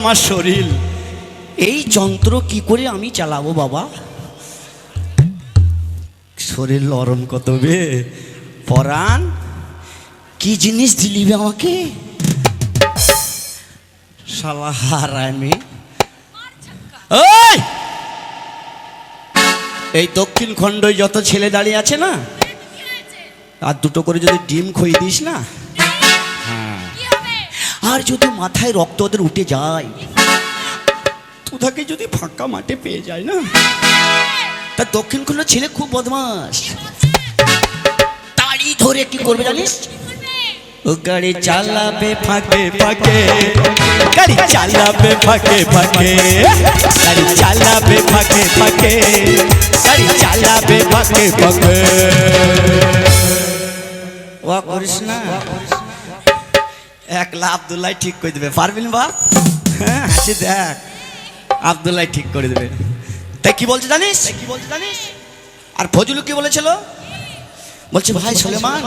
আমার শরীর। এই যন্ত্র কি করে আমি চালাবো বাবা? শরীর নরম কত বে? পরাণ কি জিনিস দিলিবে আমাকে? শালা হারায় এই! দক্ষিণ খণ্ডই যত ছেলে দাঁড়িয়ে আছে না আর দুটো করে যদি ডিম খই দিস না আর যদি মাথায় রক্ত ওদের উঠে যায় তোদাকে যদি ফাঁকা মাঠে পেয়ে যায় না? তা দক্ষিণ খণ্ড ছেলে খুব বদমাস তাড়ি ধরে কি করবে জানিস? ও গাড়ি চালাবে ফাঁকে ফাঁকে। গাড়ি চালাবে ফাঁকে ফাঁকে। গাড়ি চালাবে ফাঁকে ফাঁকে। গাড়ি চালাবে ফাঁকে ফাঁকে। ও না। একলা আবদুল্লাহ ঠিক করে দেবে। পারবিন বাপ? হ্যাঁ হাসি দেখ। আবদুল্লাহ ঠিক করে দেবে। তাই কি বলছে জানিস? কি বলছে জানিস? আর ফজলু কি বলেছিল? বলছে ভাই সুলেমান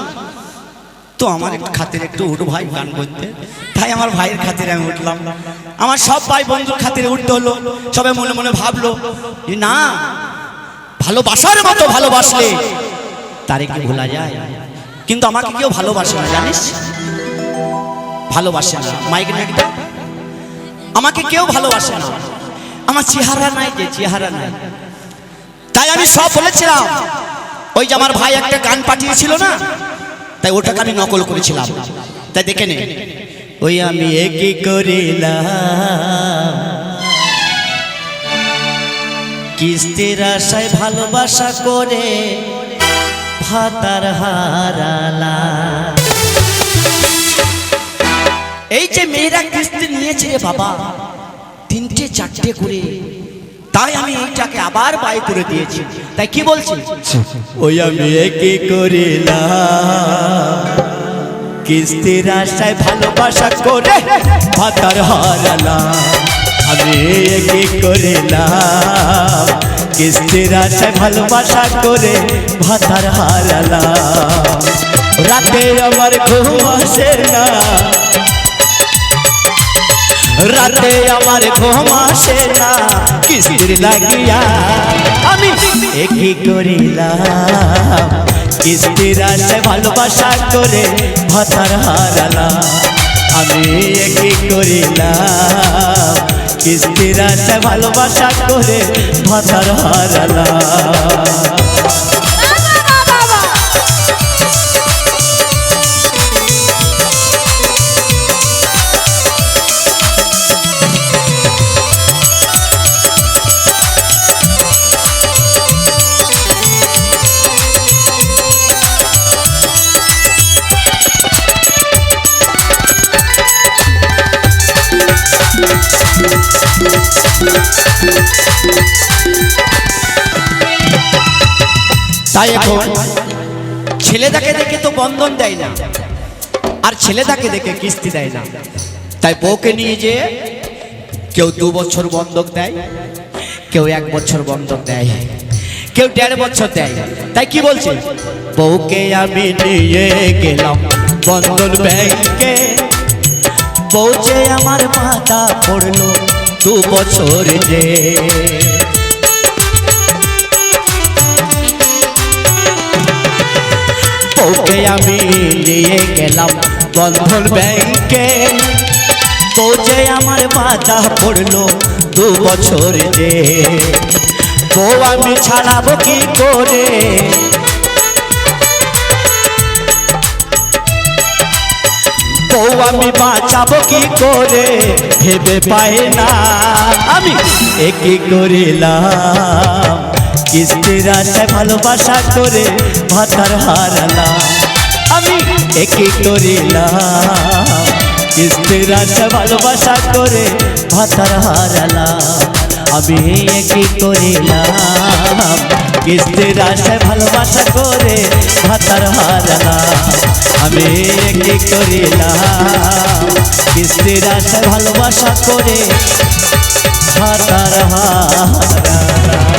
তো আমার একটু খাতিরে একটু উঠো ভাই গান করতে। তাই আমার ভাইয়ের খাতিরে আমি উঠলাম। আমার সব ভাই বন্ধুর খাতিরে উঠতে হলো। সবাই মনে মনে ভাবলো যে না ভালোবাসার মতো ভালোবাসলে তারে কি ভোলা যায়। কিন্তু আমাকে কেউ ভালোবাসে না জানিস? ভালোবাসে না। মাইক নাকিটা আমাকে কেউ ভালোবাসে না। আমার চেহারা নাই যে চেহারা নাই। তাই আমি সব বলেছিলাম। ওই যে আমার ভাই একটা গান পাঠিয়েছিল না, তাই ওটাকে আমি নকল করেছিলাম। তাই দেখে নে। ওই আমি একই করিলাম। কিস্তির আশায় ভালোবাসা করে ভাতার হারালা এই যে মেয়েরা কিস্তি নিয়েছে রে বাবা, তিনটে চারটে করে, তাই আমি এইটাকে আবার বাই করে দিয়েছি। তাই কি বলছি? ওই আমি একে করিলাম। কিস্তির আশায় ভালোবাসা করে ভাতার হারালাম। আমি একে করিলাম। কিস্তির আশায় ভালোবাসা করে ভাতার হারালাম। রাতে আমার ঘুম আসে না। রাতে আমার ঘুম আসে না, কিস্তির লাগিয়া আমি একই করিলাম। কিস্তির আসে ভালোবাসা করে ভাতার হারালাম আমি একই করিলাম। কিস্তির আসে ভালোবাসা করে ভাতার হারালাম তাই এখন ছেলেটাকে দেখে তো বন্ধন দেয় না, আর ছেলেটাকে দেখে কিস্তি দেয় না। তাই বউকে নিয়ে যে কেউ দু বছর বন্ধক দেয়, কেউ এক বছর বন্ধক দেয়, কেউ দেড় বছর দেয়। তাই কি বলছে? বউকে আমি নিয়ে গেলাম বন্ধন ব্যাংকে। বউচে আমার মাথা পড়ল দু বছর যে। ওকে আমি নিয়ে গেলাম বন্ধন ব্যাংকে। পৌঁছে আমার মাথা পড়ল দু বছর যে। বউ আমি ছাড়াবো কি করে? আমি বাঁচাবো কি করে? ভেবে পাই না। আমি একই করিলাম। কিস্তির আশায় ভালোবাসা করে ভাতার হারালাম আমি একই করিলাম। কিস্তির আশায় ভালোবাসা করে ভাতার হারালাম আমি একই করিলাম। কিস্তির আশায় ভালোবাসা করে ভাতার হারালাম। আমি কি করিলাম। কিস্তির আশায় ভালোবাসা করে ভাতার হারালাম।